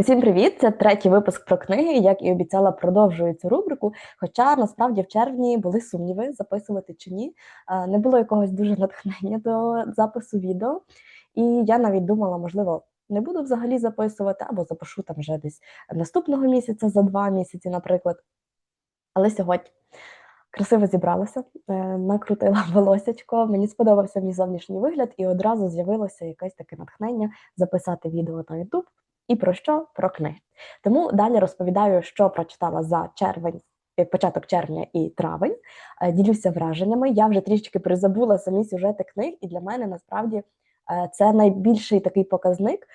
Усім привіт! Це третій випуск про книги. Як і обіцяла, продовжую цю рубрику. Хоча насправді в червні були сумніви, записувати чи ні. Е, Не було якогось дуже натхнення до запису відео. І я навіть думала, можливо, не буду взагалі записувати, або запишу там вже десь наступного місяця, за два місяці, наприклад. Але сьогодні красиво зібралася, е, накрутила волосячко. Мені сподобався мій зовнішній вигляд, і одразу з'явилося якесь таке натхнення записати відео на YouTube. І про що? Про книги. Тому далі розповідаю, що прочитала за червень, е, початок червня і травень. Е, Ділюся враженнями. Я вже трішки призабула самі сюжети книг, і для мене насправді е, це найбільший такий показник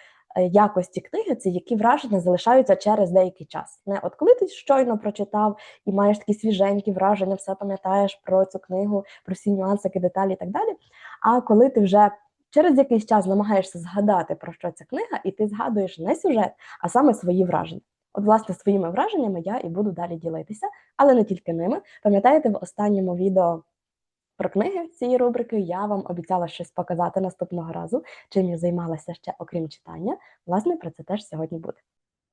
якості книги, це які враження залишаються через деякий час. Не от коли ти щойно прочитав і маєш такі свіженькі враження, все пам'ятаєш про цю книгу, про всі нюансики, деталі і так далі. А коли ти вже через якийсь час намагаєшся згадати, про що ця книга, і ти згадуєш не сюжет, а саме свої враження. От, власне, своїми враженнями я і буду далі ділитися, але не тільки ними. Пам'ятаєте, в останньому відео про книги цієї рубрики я вам обіцяла щось показати наступного разу, чим я займалася ще окрім читання. Власне, про це теж сьогодні буде.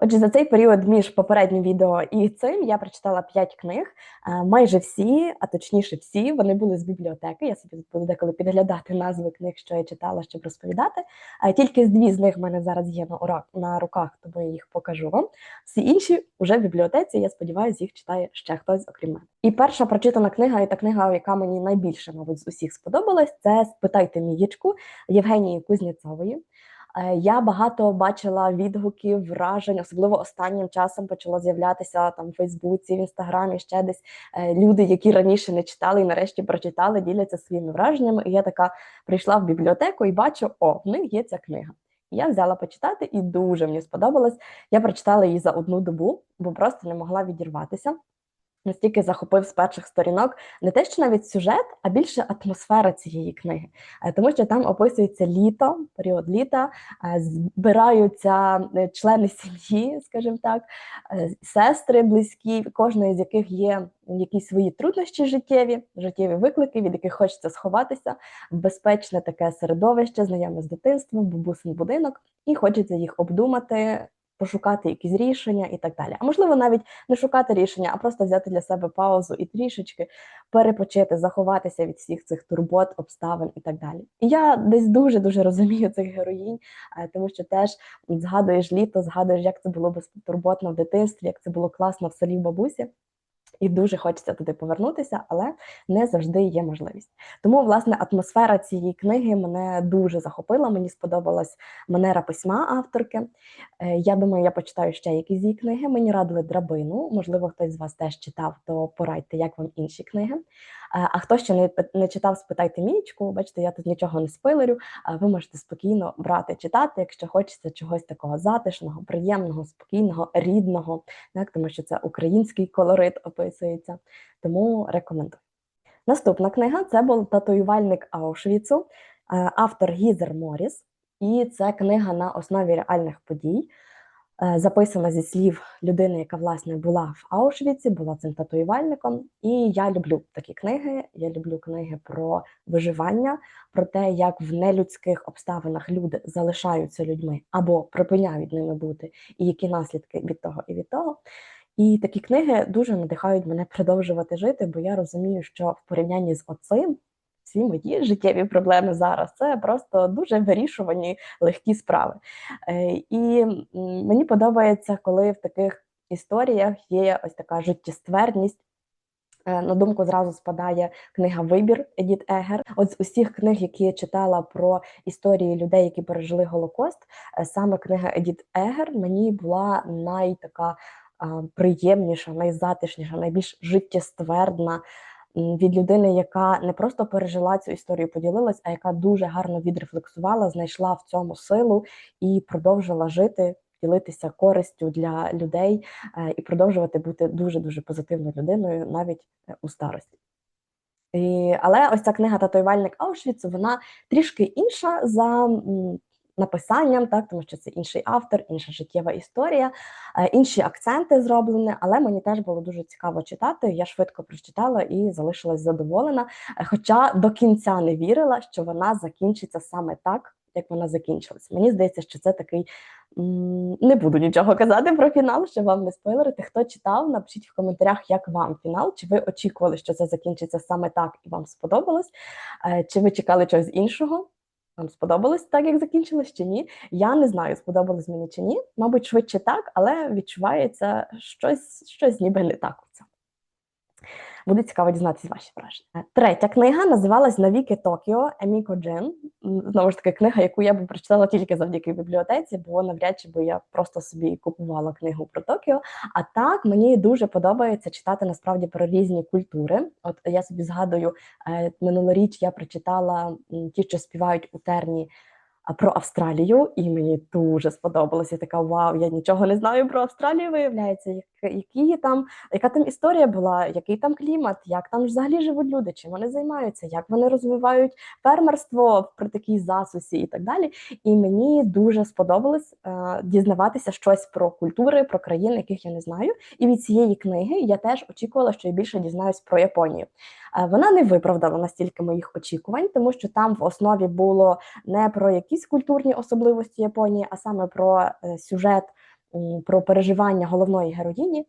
Отже, за цей період між попереднім відео і цим я прочитала 5 книг. Е, Майже всі, а точніше, всі вони були з бібліотеки. Я собі буду деколи підглядати назви книг, що я читала, щоб розповідати. Е, Тільки дві з них в мене зараз є на руках, тому я їх покажу вам. Всі інші вже в бібліотеці. Я сподіваюся, їх читає ще хтось, окрім мене. І перша прочитана книга, і та книга, яка мені найбільше, мабуть, з усіх сподобалась, це Спитайте Мієчку Євгенії Кузнєцової. Е, Я багато бачила відгуків, вражень, особливо останнім часом почало з'являтися там в Фейсбуці, в інстаграмі, ще десь е, люди, які раніше не читали і нарешті прочитали, діляться своїми враженнями. І я така прийшла в бібліотеку і бачу, о, в них є ця книга. Я взяла почитати, і дуже мені сподобалось. Я прочитала її за одну добу, бо просто не могла відірватися. Настільки захопив з перших сторінок не те, що навіть сюжет, а більше атмосфера цієї книги, Е, тому що там описується літо, період літа, е, збираються е, члени сім'ї, скажімо так, сестри близькі, кожної з яких є якісь свої труднощі життєві, життєві виклики, від яких хочеться сховатися, безпечне таке середовище, знайоме з дитинством, бабусин будинок, і хочеться їх обдумати, пошукати якісь рішення і так далі. А можливо, навіть не шукати рішення, а просто взяти для себе паузу і трішечки перепочити, заховатися від всіх цих турбот, обставин і так далі. І я десь дуже дуже розумію цих героїнь, е, тому що теж згадуєш літо, згадуєш, як це було безтурботно в дитинстві, як це було класно в селі в бабусі. І дуже хочеться туди повернутися, але не завжди є можливість. Тому, власне, атмосфера цієї книги мене дуже захопила. Мені сподобалась манера письма авторки. Е, Я думаю, я почитаю ще якісь її книги. Мені радили драбину. Можливо, хтось з вас теж читав, то порадьте, як вам інші книги. А хто ще не, не читав, спитайте Мієчку. Бачите, я тут нічого не спойлерю. Ви можете спокійно брати читати, якщо хочеться чогось такого затишного, приємного, спокійного, рідного, так, тому що це український колорит описується. Тому рекомендую. Наступна книга це був татуювальник Аушвіцу, автор Гізер Моріс. І це книга на основі реальних подій, записана зі слів людини, яка власне була в Аушвіці, була цим татуювальником. І я люблю такі книги. Я люблю книги про виживання, про те, як в нелюдських обставинах люди залишаються людьми або припиняють ними бути, і які наслідки від того і від того. І такі книги дуже надихають мене продовжувати жити, бо я розумію, що в порівнянні з оцим всі мої життєві проблеми зараз це просто дуже вирішувані легкі справи. Е, І мені подобається, коли в таких історіях є ось така життєствердність. Е, На думку зразу спадає книга Вибір Едіт Егер. От з усіх книг, які я читала про історії людей, які пережили Голокост, е, саме книга Едіт Егер мені була найтака приємніша, найзатишніша, найбільш життєствердна від людини, яка не просто пережила цю історію, поділилась, а яка дуже гарно відрефлексувала, знайшла в цьому силу і продовжила жити. Ділитися користю для людей е, і продовжувати бути дуже дуже позитивною людиною навіть е, у старості. І, але ось ця книга Татуювальник Аушвіцу, вона трішки інша за написанням, так, тому що це інший автор, інша життєва історія, е, інші акценти зроблені, але мені теж було дуже цікаво читати. Я швидко прочитала і залишилась задоволена. Е, Хоча до кінця не вірила, що вона закінчиться саме так, як вона закінчилась. Мені здається, що це такий не буду нічого казати про фінал, щоб вам не спойлерити. Хто читав, напишіть в коментарях, як вам фінал. Чи ви очікували, що це закінчиться саме так і вам сподобалось? Е, Чи ви чекали чогось іншого? Вам сподобалось так, як закінчилось, чи ні? Я не знаю, сподобалось мені чи ні. Мабуть, швидше так, але відчувається щось, щось ніби не так у цьому. Буде цікаво дізнатися ваші враження. Третя книга називалась Навіки Токіо Еміко Джин. Знову ж таки, книга, яку я би прочитала тільки завдяки бібліотеці, бо навряд чи би я просто собі купувала книгу про Токіо. А так мені дуже подобається читати насправді про різні культури. От я собі згадую, е, минулоріч я прочитала ті, що співають у терні. Про Австралію, і мені дуже сподобалося. Така вау, я нічого не знаю про Австралію. Виявляється, які там, яка там історія була, який там клімат, як там взагалі живуть люди, чим вони займаються, як вони розвивають фермерство при такій засусі і так далі. І мені дуже сподобалось е, дізнаватися щось про культури, про країни, яких я не знаю. І від цієї книги я теж очікувала, що я більше дізнаюсь про Японію. Е, Вона не виправдала настільки моїх очікувань, тому що там в основі було не про якісь культурні особливості Японії, а саме про е, сюжет, про переживання головної героїні.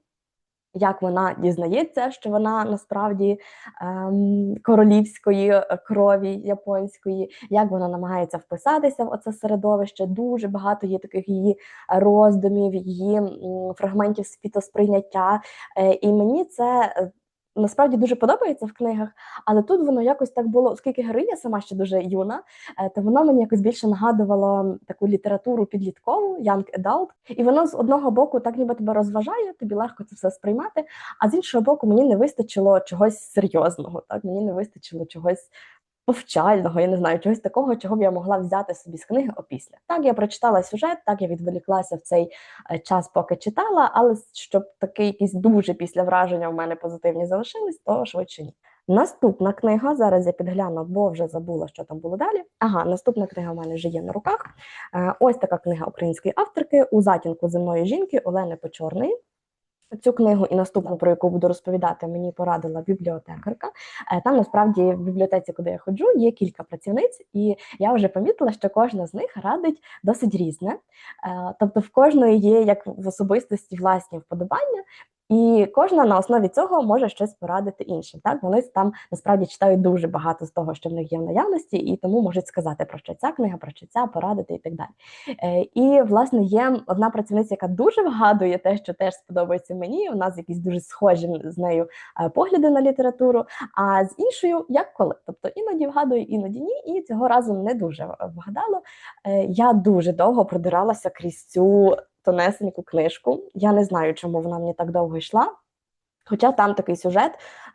Як вона дізнається, що вона насправді ем, королівської е, крові японської, як вона намагається вписатися в оце середовище. Дуже багато є таких її роздумів, її фрагментів світосприйняття. Е, і мені це е, насправді дуже подобається в книгах, але тут воно якось так було, оскільки героїня сама ще дуже юна, е, то вона мені якось більше нагадувало таку літературу підліткову, young adult, і воно з одного боку так ніби тебе розважає, тобі легко це все сприймати. А з іншого боку, мені не вистачило чогось серйозного. Так мені не вистачило чогось. Повчального, я не знаю, чогось такого, чого б я могла взяти собі з книги опісля. Так, я прочитала сюжет, так я відволіклася в цей е, час, поки читала, але щоб таке якісь дуже після враження в мене позитивні залишились, то швидше ні. Наступна книга, зараз я підгляну, бо вже забула, що там було далі. Ага, наступна книга в мене вже є на руках. Е, Ось така книга української авторки у затінку земної жінки Олени Почорної. Цю книгу і наступну, про яку буду розповідати, мені порадила бібліотекарка. Е, Там насправді в бібліотеці, куди я ходжу, є кілька працівниць, і я вже помітила, що кожна з них радить досить різне. Е, Тобто, в кожної є як в особистості власні вподобання. І кожна на основі цього може щось порадити іншим. Так вони там насправді читають дуже багато з того, що в них є в наявності, і тому можуть сказати про що ця книга, про що ця порадити і так далі. Е, І власне є одна працівниця, яка дуже вгадує те, що теж сподобається мені. У нас якісь дуже схожі з нею е, погляди на літературу. А з іншою як коли. Тобто іноді вгадую, іноді ні, і цього разу не дуже вгадало. Е, Я дуже довго продиралася крізь цю тонесеньку книжку. Я не знаю, чому вона мені так довго йшла. Хоча там такий сюжет,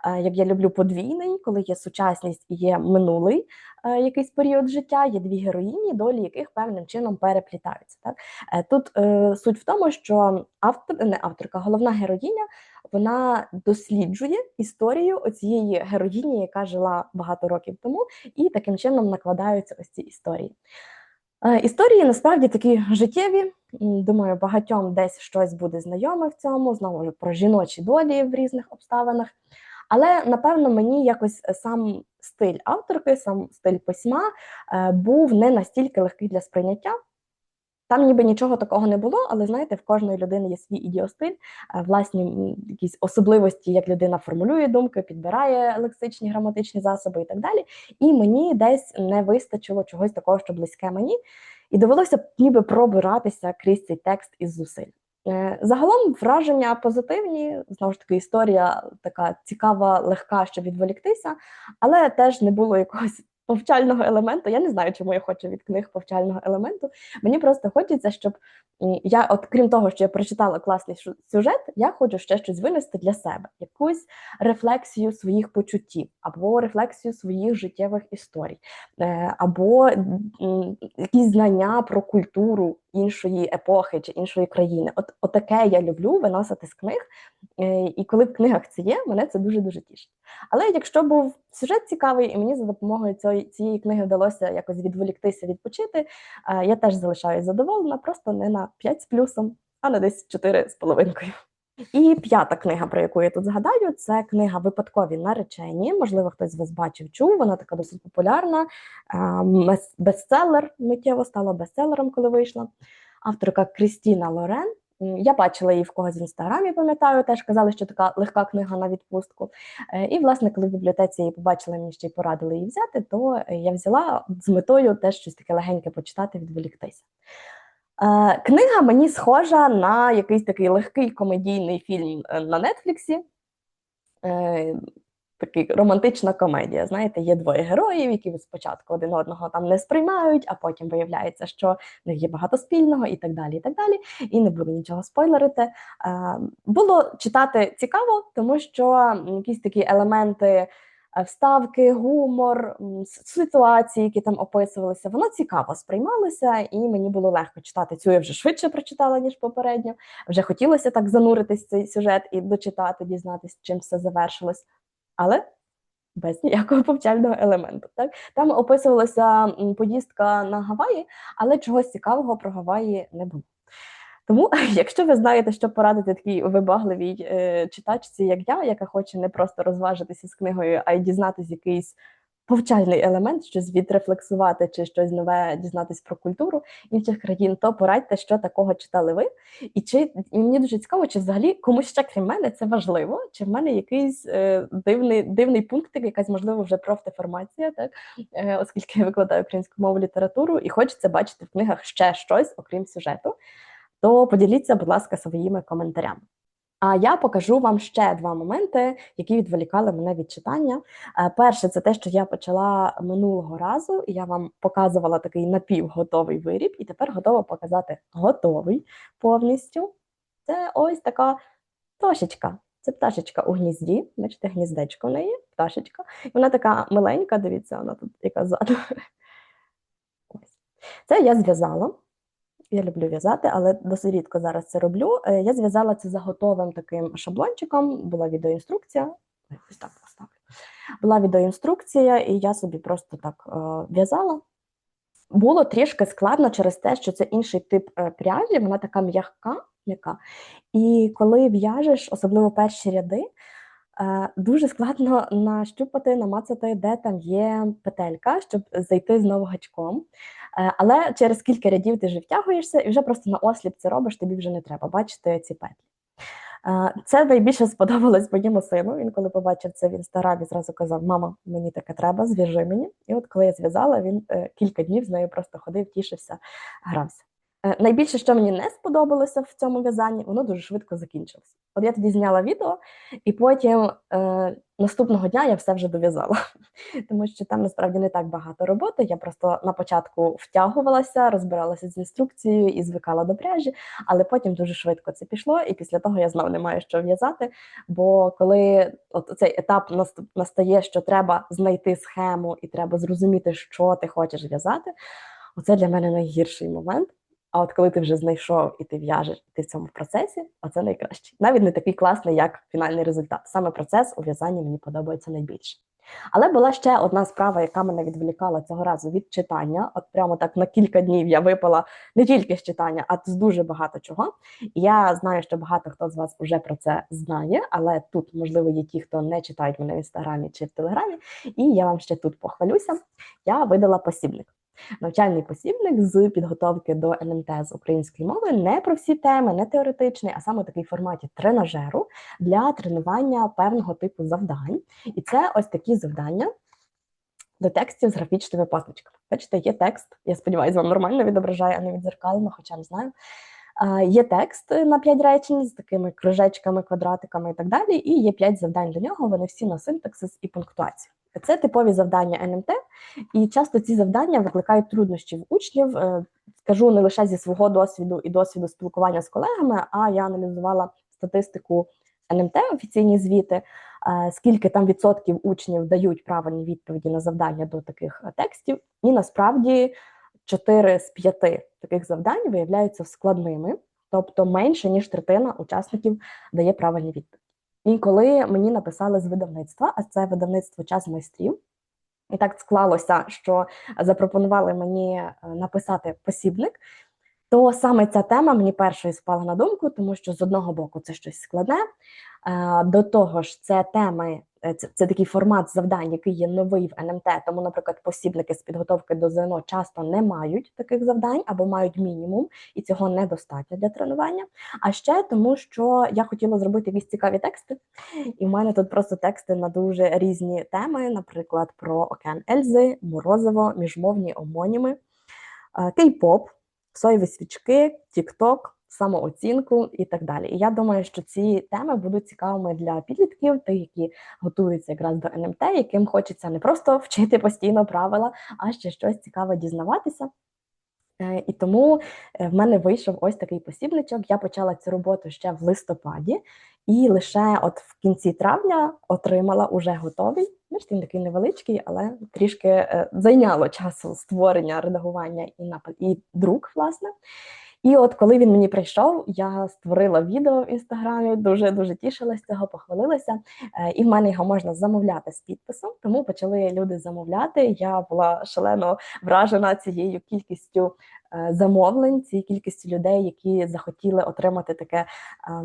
е, як я люблю, подвійний, коли є сучасність і є минулий е, якийсь період життя, є дві героїні, долі яких певним чином переплітаються. Так? Е, Тут суть в тому, що автор, не авторка, головна героїня, вона досліджує історію оцієї героїні, яка жила багато років тому, і таким чином накладаються ось ці історії. Історії насправді такі життєві. Думаю, багатьом десь щось буде знайоме в цьому, знову ж про жіночі долі в різних обставинах. Але напевно мені якось е, сам стиль авторки, сам стиль письма е, був не настільки легкий для сприйняття. Там ніби нічого такого не було, але знаєте, в кожної людини є свій ідіостиль, е, власні якісь особливості, як людина формулює думки, підбирає лексичні граматичні засоби і так далі. І мені десь не вистачило чогось такого, що близьке мені, і довелося ніби пробиратися крізь цей текст із зусиль. Е, Загалом враження позитивні, знову ж таки, історія така цікава, легка, щоб відволіктися, але теж не було якогось повчального елементу. Я не знаю, чому я хочу від книг повчального елементу. Мені просто хочеться, щоб я, от крім того, що я прочитала класний сюжет, я хочу ще щось винести для себе, якусь рефлексію своїх почуттів, або рефлексію своїх життєвих історій, е, або якісь знання про культуру іншої епохи чи іншої країни. От отаке я люблю виносити з книг. Е, І коли в книгах це є, мене це дуже дуже тішить. Але якщо був сюжет цікавий, і мені за допомогою цієї, цієї книги вдалося якось відволіктися, відпочити, е, я теж залишаюсь задоволена, просто не на 5 з плюсом, а на десь 4 з половинкою. І п'ята книга, про яку я тут згадаю, це книга Випадкові наречені. Можливо, хтось з вас бачив, чув. Вона така досить популярна. Е, Бестселер миттєво стала бестселером, коли вийшла. Авторка Крістіна Лорен. Я бачила її в когось в інстаграмі, пам'ятаю, теж казали, що така легка книга на відпустку. Е, І, власне, коли в бібліотеці її побачила, мені ще й порадили її взяти, то я взяла з метою теж щось таке легеньке почитати, відволіктися. Е, Книга мені схожа на якийсь такий легкий комедійний фільм е, на Нетфліксі. Е, Такий романтична комедія. Знаєте, є двоє героїв, які спочатку один одного там не сприймають, а потім виявляється, що в них є багато спільного, і так далі. І так далі. І не буду нічого спойлерити. Було читати цікаво, тому що якісь такі елементи вставки, гумор, ситуації, які там описувалися, воно цікаво сприймалося, і мені було легко читати. Цю я вже швидше прочитала, ніж попередньо. Вже хотілося так зануритись в цей сюжет і дочитати, дізнатися, чим все завершилось. Але без ніякого повчального елементу. Так? Там описувалася поїздка на Гаваї, але чогось цікавого про Гаваї не було. Тому, якщо ви знаєте, що порадити такій вибагливій е, читачці, як я, яка хоче не просто розважитися з книгою, а й дізнатись якийсь повчальний елемент, щось відрефлексувати чи щось нове дізнатись про культуру інших країн, то порадьте, що такого читали ви. І чи і мені дуже цікаво, чи взагалі комусь ще крім мене це важливо, чи в мене якийсь е, дивний дивний пунктик, якась можливо вже профдеформація, так е, оскільки я викладаю українську мову літературу, і хочеться бачити в книгах ще щось, окрім сюжету, то поділіться, будь ласка, своїми коментарями. А я покажу вам ще два моменти, які відволікали мене від читання. Е, Перше, це те, що я почала минулого разу, і я вам показувала такий напівготовий виріб, і тепер готова показати готовий повністю. Це ось така пташечка. Це пташечка у гнізді. Бачите, гніздечко в неї, пташечка. І вона така миленька, дивіться, вона тут яка ззаду. Ось. Це я зв'язала. Я люблю в'язати, але досить рідко зараз це роблю. Е, Я зв'язала це за готовим таким шаблончиком, була відеоінструкція. Ось так поставлю. Була відеоінструкція, і я собі просто так е, в'язала. Було трішки складно через те, що це інший тип е, пряжі, вона така м'яка, м'яка. І коли в'яжеш, особливо перші ряди, дуже складно нащупати, намацати, де там є петелька, щоб зайти знову гачком. Е, Але через кілька рядів ти вже втягуєшся і вже просто на осліп це робиш, тобі вже не треба бачити ці петлі. Е, Це найбільше сподобалось моєму сину. Він коли побачив це в інстаграмі, зразу казав: Мама, мені таке треба, зв'яжи мені. І от коли я зв'язала, він е, кілька днів з нею просто ходив, тішився, грався. Е, Найбільше, що мені не сподобалося в цьому в'язанні, воно дуже швидко закінчилося. От я тоді зняла відео, і потім е, наступного дня я все вже дов'язала, тому що там насправді не так багато роботи. Я просто на початку втягувалася, розбиралася з інструкцією і звикала до пряжі, але потім дуже швидко це пішло, і після того я знову не маю що в'язати. Бо коли от цей етап настає, що треба знайти схему і треба зрозуміти, що ти хочеш в'язати, оце для мене найгірший момент. А от коли ти вже знайшов і ти в'яжеш, ти в цьому процесі, оце найкраще. Навіть не такий класний, як фінальний результат. Саме процес у в'язанні мені подобається найбільше. Але була ще одна справа, яка мене відволікала цього разу від читання. От прямо так на кілька днів я випала не тільки з читання, а з дуже багато чого. Я знаю, що багато хто з вас вже про це знає, але тут, можливо, є ті, хто не читають мене в інстаграмі чи в телеграмі. І я вам ще тут похвалюся. Я видала посібник. Навчальний посібник з підготовки до НМТ з української мови не про всі теми, не теоретичний, а саме такий форматі тренажеру для тренування певного типу завдань. І це ось такі завдання до текстів з графічними позначками. Бачите, є текст. Я сподіваюся, вам нормально відображає, а не відзеркально, хоча не знаю. Є текст на 5 речень з такими кружечками, квадратиками і так далі. І є 5 завдань до нього. Вони всі на синтаксис і пунктуацію. Це типові завдання НМТ, і часто ці завдання викликають труднощі в учнів. Е, Скажу не лише зі свого досвіду і досвіду спілкування з колегами, а я аналізувала статистику НМТ, офіційні звіти, е, скільки там відсотків учнів дають правильні відповіді на завдання до таких е, текстів, і насправді 4 з 5 таких завдань виявляються складними, тобто менше ніж третина учасників дає правильні відповіді. І коли мені написали з видавництва, а це видавництво час майстрів, і так склалося, що запропонували мені е, написати посібник. то саме ця тема мені першою спала на думку, тому що з одного боку це щось складне. Е, До того ж, це теми, е, це, це такий формат завдань, який є новий в НМТ. Тому, наприклад, посібники з підготовки до ЗНО часто не мають таких завдань або мають мінімум, і цього недостатньо для тренування. А ще тому, що я хотіла зробити якісь цікаві тексти, і в мене тут просто тексти на дуже різні теми, наприклад, про океан Ельзи, Морозиво, міжмовні омоніми, е, кей-поп, соєві свічки, тік-ток, самооцінку і так далі. І я думаю, що ці теми будуть цікавими для підлітків, тих, які готуються якраз до НМТ, яким хочеться не просто вчити постійно правила, а ще щось цікаве дізнаватися. Е, І тому е, в мене вийшов ось такий посібничок. Я почала цю роботу ще в листопаді, і лише от в кінці травня отримала уже готовий. Бачите, він такий невеличкий, але трішки е, зайняло часу створення, редагування і напад і друк, власне. І от коли він мені прийшов, я створила відео в інстаграмі, дуже дуже тішилась цього, похвалилася. Е, І в мене його можна замовляти з підписом. Тому почали люди замовляти. Я була шалено вражена цією кількістю е, замовлень, цією кількістю людей, які захотіли отримати таке е,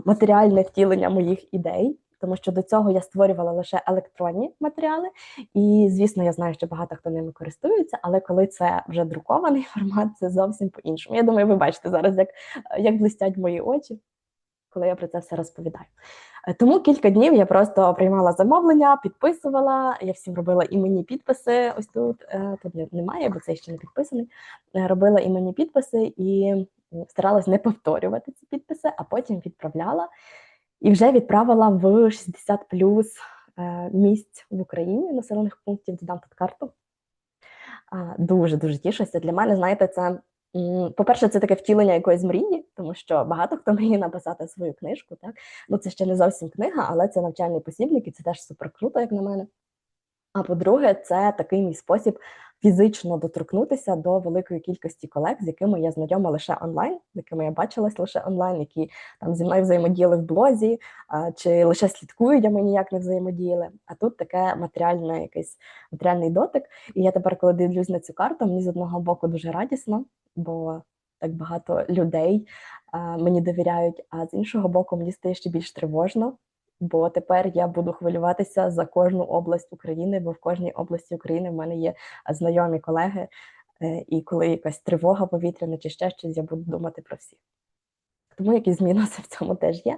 матеріальне втілення моїх ідей. Тому що до цього я створювала лише електронні матеріали, і звісно, я знаю, що багато хто ними користується, але коли це вже друкований формат, це зовсім по-іншому. Я думаю, ви бачите зараз, як, як блистять мої очі, коли я про це все розповідаю. Е, Тому кілька днів я просто приймала замовлення, підписувала. Я всім робила іменні підписи. Ось тут Е, тут немає, бо це ще не підписаний. Е, Робила іменні підписи і старалась не повторювати ці підписи, а потім відправляла. І вже відправила в 60 плюс е, місць в Україні населених пунктів. Додам тут карту. Дуже дуже тішуся. Для мене, знаєте, це по-перше, це таке втілення якоїсь мрії, тому що багато хто мріє написати свою книжку. Так ну це ще не зовсім книга, але це навчальний посібник, і це теж супер круто, як на мене. А по-друге, це такий мій спосіб фізично доторкнутися до великої кількості колег, з якими я знайома лише онлайн, з якими я бачилась лише онлайн, які там зі мною взаємодіяли в блозі, чи лише слідкують, а ми ніяк не взаємодіяли. А тут таке матеріальне, якийсь матеріальний дотик. І я тепер, коли дивлюсь на цю карту, мені з одного боку дуже радісно, бо так багато людей мені довіряють, а з іншого боку, мені стає ще більш тривожно. Бо тепер я буду хвилюватися за кожну область України, бо в кожній області України в мене є знайомі колеги, е, і коли якась тривога повітряна чи ще щось, я буду думати про всіх. Тому якісь мінуси в цьому теж є.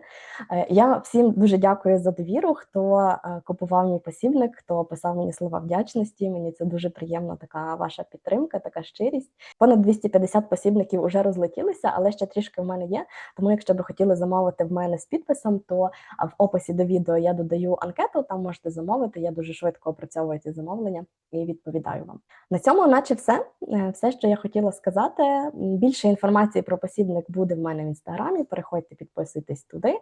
Е, Я всім дуже дякую за довіру, хто е, купував мій посібник, хто писав мені слова вдячності. Мені це дуже приємна така ваша підтримка, така щирість. Понад 250 посібників вже розлетілися, але ще трішки в мене є. Тому, якщо би хотіли замовити в мене з підписом, то в описі до відео я додаю анкету. Там можете замовити. Я дуже швидко опрацьовую ці замовлення і відповідаю вам. На цьому, наче все. Е, Все, що я хотіла сказати. Більше інформації про посібник буде в мене в інстаграмі. Переходьте, підписуйтесь туди.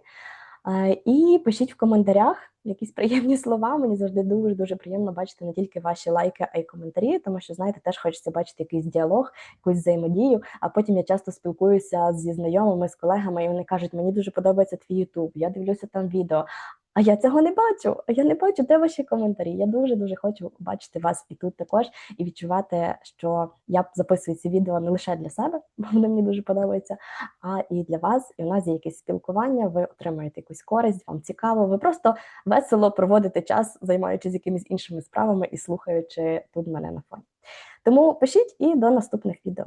Е, І пишіть в коментарях якісь приємні слова. Мені завжди дуже дуже приємно бачити не тільки ваші лайки, а й коментарі, тому що знаєте, теж хочеться бачити якийсь діалог, якусь взаємодію. А потім я часто спілкуюся зі знайомими, з колегами, і вони кажуть, мені дуже подобається твій Ютуб, я дивлюся там відео. А я цього не бачу. А я не бачу, де ваші коментарі. Я дуже дуже хочу бачити вас і тут також, і відчувати, що я записую ці відео не лише для себе, бо вони мені дуже подобаються, а і для вас. І у нас є якесь спілкування. Ви отримаєте якусь користь, вам цікаво. Ви просто весело проводите час, займаючись якимись іншими справами і слухаючи тут мене на фоні. Тому пишіть і до наступних відео.